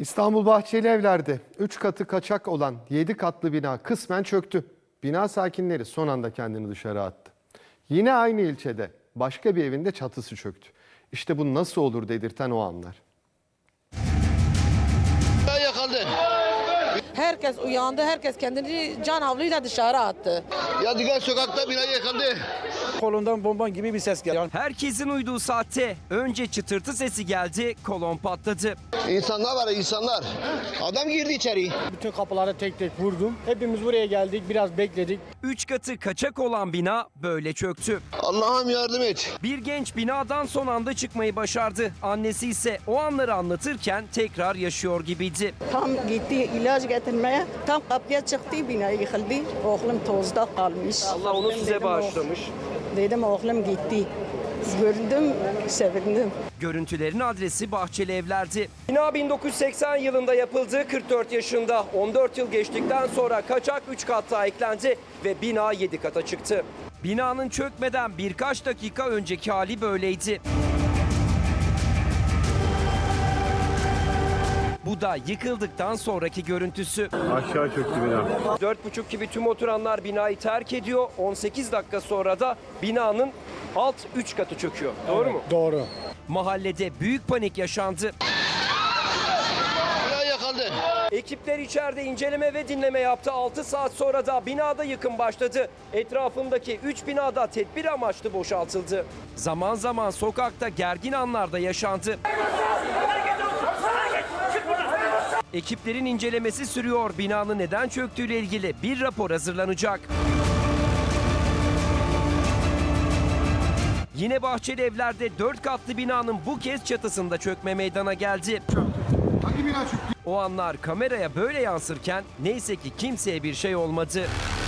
İstanbul Bahçeli Evler'de 3 katı kaçak olan 7 katlı bina kısmen çöktü. Bina sakinleri son anda kendini dışarı attı. Yine aynı ilçede başka bir evinde çatısı çöktü. İşte bu nasıl olur dedirten o anlar. yakaladı. Herkes uyandı, herkes kendini can havluyla dışarı attı. Yadigar sokakta bina yakıldı. Kolundan bomba gibi bir ses geldi. Herkesin uyduğu saatte önce çıtırtı sesi geldi, kolon patladı. İnsanlar var ya, insanlar. Adam girdi içeri. Bütün kapılara tek tek vurdum. Hepimiz buraya geldik, biraz bekledik. Üç katı kaçak olan bina böyle çöktü. Allah'ım yardım et. Bir genç binadan son anda çıkmayı başardı. Annesi ise o anları anlatırken tekrar yaşıyor gibiydi. Tam gitti ilaç getirmeye. Tam kapıya çıktı bina yıkıldı. Oğlum tozda kalmış. Allah onu size dedim, bağışlamış. Dedim oğlum gitti. Gördüm, sevindim. Görüntülerin adresi Bahçeli Evler'di. Bina 1980 yılında yapıldı. 44 yaşında 14 yıl geçtikten sonra kaçak 3 kat daha eklendi ve bina 7 kata çıktı. Binanın çökmeden birkaç dakika önceki hali böyleydi. Bu da yıkıldıktan sonraki görüntüsü. Aşağı çöktü bina. 4.30 gibi tüm oturanlar binayı terk ediyor. 18 dakika sonra da binanın alt 3 katı çöküyor. Doğru mu? Doğru. Mahallede büyük panik yaşandı. Ekipler içeride inceleme ve dinleme yaptı. 6 saat sonra da binada yıkım başladı. Etrafındaki 3 binada tedbir amaçlı boşaltıldı. Zaman zaman sokakta gergin anlar da yaşandı. Ekiplerin incelemesi sürüyor. Binanın neden çöktüğüyle ilgili bir rapor hazırlanacak. Yine Bahçeli Evler'de 4 katlı binanın bu kez çatısında çökme meydana geldi. O anlar kameraya böyle yansırken neyse ki kimseye bir şey olmadı.